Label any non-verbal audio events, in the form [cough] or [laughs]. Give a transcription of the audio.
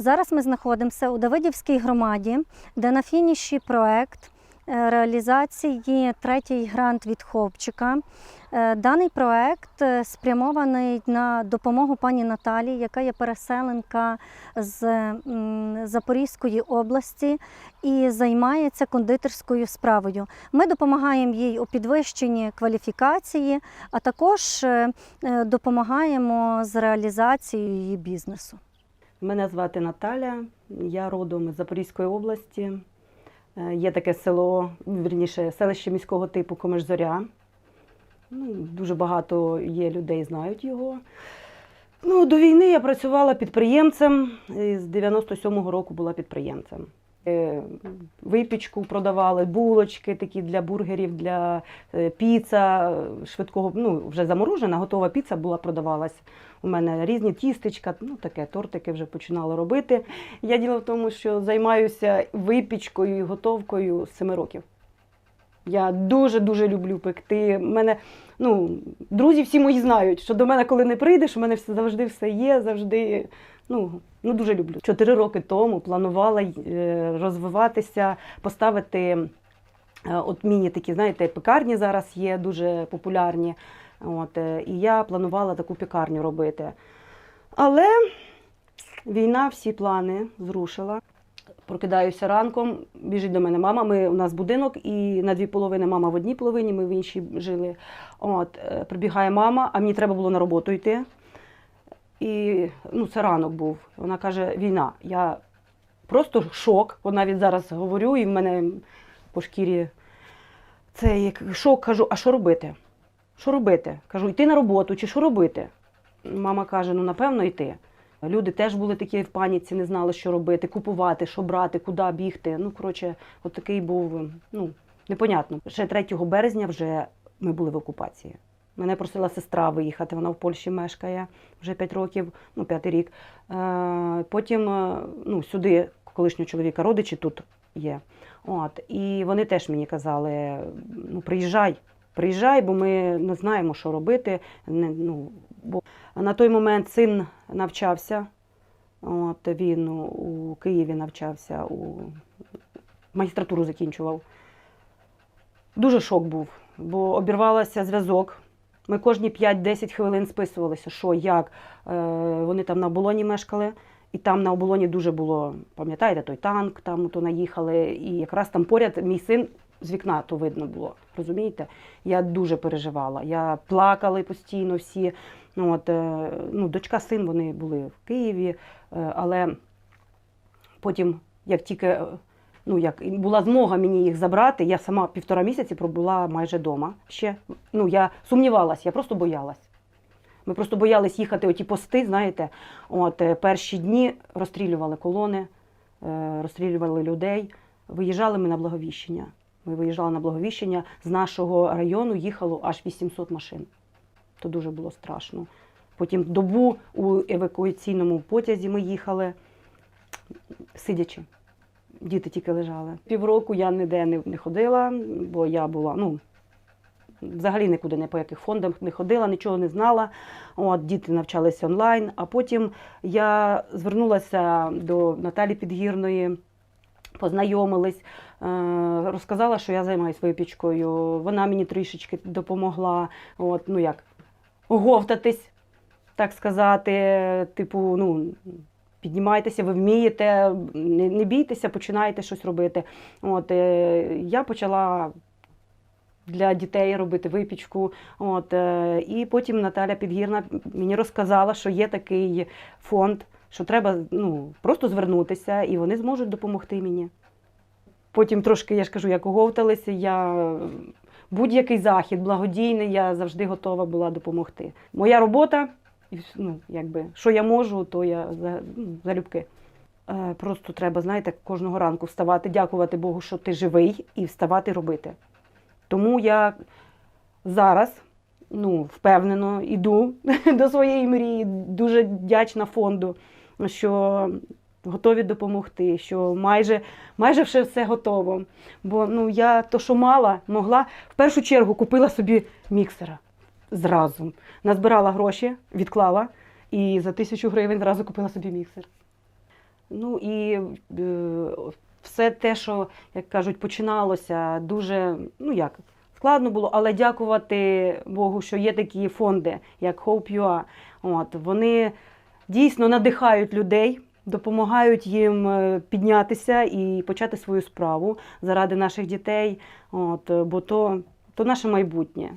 Зараз ми знаходимося у Давидівській громаді, де на фініші проект е, реалізації третій грант від Хопчика. Е, Даний проект е, спрямований на допомогу пані Наталі, яка є переселенка з Запорізької області і займається кондитерською справою. Ми допомагаємо їй у підвищенні кваліфікації, а також допомагаємо з реалізацією її бізнесу. Мене звати Наталя, я родом із Запорізької області. Е, Є таке село, вірніше, селище міського типу Комиш-Зоря. Ну, дуже багато є людей, знають його. Ну, до війни я працювала підприємцем. З 97-го року була підприємцем. Е, Випічку продавали, булочки такі для бургерів, для е, піца, е, швидкого, ну, вже заморожена, готова піца була продавалась. У мене різні тістечка, ну таке, тортики вже починала робити. Я діло в тому, що займаюся випічкою і готовкою з 7 років. Я дуже-дуже люблю пекти. Мене, ну, друзі всі мої знають, що до мене, коли не прийдеш, у мене завжди все є, завжди. Ну, ну дуже люблю. Чотири роки тому планувала е, розвиватися, поставити е, от міні такі, знаєте, пекарні зараз є дуже популярні. От, е, і я планувала таку пекарню робити. Але війна всі плани зрушила. Прокидаюся ранком, біжить до мене мама. Ми у нас будинок, і на дві половини мама в одній половині, ми в іншій жили. От е, прибігає мама, а мені треба було на роботу йти. І ну, це ранок був. Вона каже: війна. Я просто шок. От навіть зараз говорю, і в мене по шкірі це як шок. Кажу, а що робити? Що робити? Кажу, йти на роботу чи що робити? Мама каже: ну напевно йти. Люди теж були такі в паніці, не знали, що робити, купувати, що брати, куди бігти. Ну, коротше, от такий був, ну, непонятно. Ще 3 березня вже ми були в окупації. Мене просила сестра виїхати, вона в Польщі мешкає вже 5 років, ну, п'ятий рік. Е, потім е, ну, сюди колишнього чоловіка родичі тут є. От, і вони теж мені казали: ну, приїжджай, приїжджай, бо ми не знаємо, що робити. Не, ну, бо на той момент син навчався. От, він у- Києві навчався, у магістратуру закінчував. Дуже шок був, бо обірвався зв'язок. Ми кожні 5-10 хвилин списувалися, що, як. Е, вони там на оболоні мешкали, і там на оболоні дуже було, пам'ятаєте, той танк, там то наїхали, і якраз там поряд мій син з вікна то видно було. Розумієте? Я дуже переживала. Я плакали постійно всі. Ну, от, е, ну, дочка, син, вони були в Києві, е, але потім, як тільки е, ну, як була змога мені їх забрати, я сама півтора місяці пробула майже вдома ще. Ну, я сумнівалась, я просто боялась. Ми просто боялись їхати оті пости, знаєте. От, перші дні розстрілювали колони, розстрілювали людей. Виїжджали ми на благовіщення. Ми виїжджали на благовіщення. З нашого району їхало аж 800 машин. То дуже було страшно. Потім добу у евакуаційному потязі ми їхали, сидячи. Діти тільки лежали. Півроку я ніде не, ходила, бо я була, ну, взагалі нікуди не по яких фондах не ходила, нічого не знала. От, діти навчалися онлайн. А потім я звернулася до Наталі Підгірної, познайомились, е, розказала, що я займаюся випічкою. Вона мені трішечки допомогла. От, ну як, оговтатись, так сказати, типу, ну. Піднімайтеся, ви вмієте, не, бійтеся, починайте щось робити. От, е, я почала для дітей робити випічку. От, е, і потім Наталя Підгірна мені розказала, що є такий фонд, що треба ну, просто звернутися, і вони зможуть допомогти мені. Потім трошки, я ж кажу, як оговталися, я будь-який захід благодійний, я завжди готова була допомогти. Моя робота, ну, якби, що я можу, то я ну, залюбки. Е, Просто треба, знаєте, кожного ранку вставати, дякувати Богу, що ти живий, і вставати робити. Тому я зараз ну, впевнено йду [laughs] до своєї мрії, дуже вдячна фонду, що готові допомогти, що майже, майже все, все готово. Бо ну, я то, що мала, могла, в першу чергу купила собі міксера зразу. Назбирала гроші, відклала і за тисячу гривень зразу купила собі міксер. Ну і е, все те, що, як кажуть, починалося дуже, ну як, складно було, але дякувати Богу, що є такі фонди, як Hope.ua. От, вони дійсно надихають людей, допомагають їм е, піднятися і почати свою справу заради наших дітей. От, бо то, то наше майбутнє.